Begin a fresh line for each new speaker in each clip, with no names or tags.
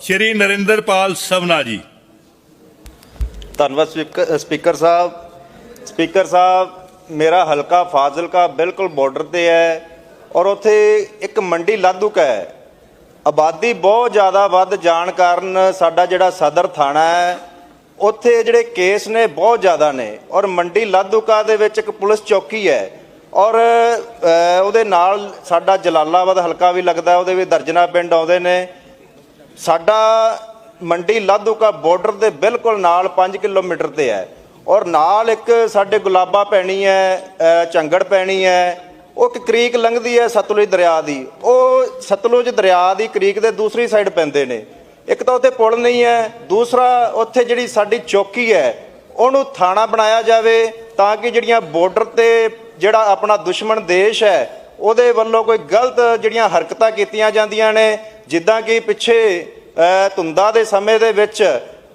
ਸ਼੍ਰੀ ਨਰਿੰਦਰਪਾਲ ਸਵਨਾ ਜੀ।
ਧੰਨਵਾਦ speaker speaker ਸਾਹਿਬ। Speaker ਸਾਹਿਬ, ਮੇਰਾ ਹਲਕਾ ਫਾਜ਼ਿਲਕਾ ਬਿਲਕੁਲ ਬਾਰਡਰ ਤੇ ਹੈ ਔਰ ਉੱਥੇ ਇੱਕ ਮੰਡੀ ਲਾਧੂਕਾ ਹੈ। ਆਬਾਦੀ ਬਹੁਤ ਜ਼ਿਆਦਾ ਵੱਧ ਜਾਣ ਕਾਰਨ ਸਾਡਾ ਜਿਹੜਾ ਸਦਰ ਥਾਣਾ ਹੈ, ਉੱਥੇ ਜਿਹੜੇ ਕੇਸ ਨੇ ਬਹੁਤ ਜ਼ਿਆਦਾ ਨੇ ਔਰ ਮੰਡੀ ਲਾਧੂਕਾ ਦੇ ਵਿੱਚ ਇੱਕ ਪੁਲਿਸ ਚੌਕੀ ਹੈ ਔਰ ਉਹਦੇ ਨਾਲ ਸਾਡਾ ਜਲਾਲਾਬਾਦ ਹਲਕਾ ਵੀ ਲੱਗਦਾ, ਉਹਦੇ ਵਿੱਚ ਦਰਜਨਾ ਪਿੰਡ ਆਉਂਦੇ ਨੇ। ਸਾਡਾ ਮੰਡੀ ਲਾਧੂਕਾ ਬਾਰਡਰ ਦੇ ਬਿਲਕੁਲ ਨਾਲ 5 ਕਿਲੋਮੀਟਰ ਤੇ ਹੈ। ਔਰ ਨਾਲ ਇੱਕ ਸਾਡੇ ਗੁਲਾਬਾ ਪੈਣੀ ਹੈ ਅ, ਝੰਗੜ ਪੈਣੀ ਹੈ। ਉਹ ਇੱਕ ਕ੍ਰੀਕ ਲੰਘਦੀ ਹੈ ਸਤਲੁਜ ਦਰਿਆ ਦੀ। ਉਹ ਸਤਲੁਜ ਦਰਿਆ ਦੀ ਕ੍ਰੀਕ ਦੇ ਦੂਸਰੀ ਸਾਈਡ ਪੈਂਦੇ ਨੇ। ਇੱਕ ਤਾਂ ਉੱਥੇ ਪੁਲ ਨਹੀਂ ਹੈ ਦੂਸਰਾ ਉੱਥੇ ਜਿਹੜੀ ਸਾਡੀ ਚੌਕੀ ਹੈ ਉਹਨੂੰ ਥਾਣਾ ਬਣਾਇਆ ਜਾਵੇ ਤਾਂ ਕਿ ਜਿਹੜੀਆਂ ਬਾਰਡਰ ਤੇ ਜਿਹੜਾ ਆਪਣਾ ਦੁਸ਼ਮਣ ਦੇਸ਼ ਹੈ ਉਹਦੇ ਵੱਲੋਂ ਕੋਈ ਗਲਤ ਜਿਹੜੀਆਂ ਹਰਕਤਾਂ ਕੀਤੀਆਂ ਜਾਂਦੀਆਂ ਨੇ ਜਿੱਦਾਂ ਕਿ ਪਿੱਛੇ ਅ, ਧੁੰਦਾ ਦੇ ਸਮੇਂ ਦੇ ਵਿੱਚ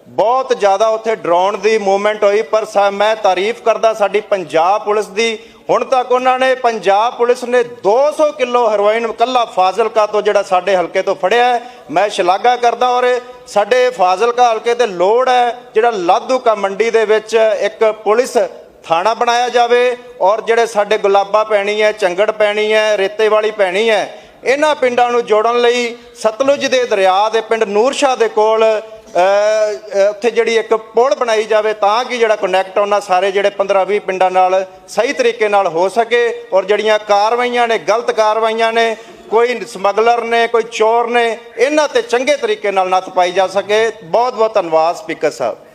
ਬਹੁਤ ਜ਼ਿਆਦਾ ਉੱਥੇ ਡਰਾਉਣ ਦੀ ਮੂਵਮੈਂਟ ਹੋਈ ਪਰ ਸਾ- ਮੈਂ ਤਾਰੀਫ ਕਰਦਾ ਸਾਡੀ ਪੰਜਾਬ ਪੁਲਿਸ ਦੀ ਹੁਣ ਤੱਕ ਉਹਨਾਂ ਨੇ ਪੰਜਾਬ ਪੁਲਿਸ ਨੇ 200 ਕਿਲੋ ਹੈਰੋਇਨ ਇਕੱਲਾ ਫਾਜ਼ਿਲਕਾ ਤੋਂ ਜਿਹੜਾ ਸਾਡੇ ਹਲਕੇ ਤੋਂ ਫੜਿਆ ਮੈਂ ਸ਼ਲਾਘਾ ਕਰਦਾ ਔਰ ਸਾਡੇ ਫਾਜ਼ਿਲਕਾ ਹਲਕੇ ਤੇ ਲੋੜ ਹੈ ਜਿਹੜਾ ਲਾਧੂਕਾ ਮੰਡੀ ਦੇ ਵਿੱਚ ਇੱਕ ਪੁਲਿਸ ਥਾਣਾ ਬਣਾਇਆ ਜਾਵੇ ਔਰ ਜਿਹੜੇ ਸਾਡੇ ਗੁਲਾਬਾ ਪੈਣੀ ਹੈ, ਚੰਗੜ ਪੈਣੀ ਹੈ, ਰੇਤੇ ਵਾਲੀ ਪੈਣੀ ਹੈ, ਇਹਨਾਂ ਪਿੰਡਾਂ ਨੂੰ ਜੋੜਨ ਲਈ ਸਤਲੁਜ ਦੇ ਦਰਿਆ ਦੇ ਪਿੰਡ ਨੂਰਸ਼ਾਹ ਦੇ ਕੋਲ ਉੱਥੇ ਜਿਹੜੀ ਇੱਕ ਪੁਲ ਬਣਾਈ ਜਾਵੇ ਤਾਂ ਕਿ ਜਿਹੜਾ ਕਨੈਕਟ ਉਹਨਾਂ ਸਾਰੇ ਜਿਹੜੇ 15 20 ਪਿੰਡਾਂ ਨਾਲ ਸਹੀ ਤਰੀਕੇ ਨਾਲ ਹੋ ਸਕੇ ਔਰ ਜਿਹੜੀਆਂ ਕਾਰਵਾਈਆਂ ਨੇ, ਗਲਤ ਕਾਰਵਾਈਆਂ ਨੇ, ਕੋਈ ਸਮਗਲਰ ਨੇ, ਕੋਈ ਚੋਰ ਨੇ, ਇਹਨਾਂ ਤੇ ਚੰਗੇ ਤਰੀਕੇ ਨਾਲ ਨੱਥ ਪਾਈ ਜਾ ਸਕੇ। ਬਹੁਤ ਬਹੁਤ ਧੰਨਵਾਦ ਸਪੀਕਰ ਸਾਹਿਬ।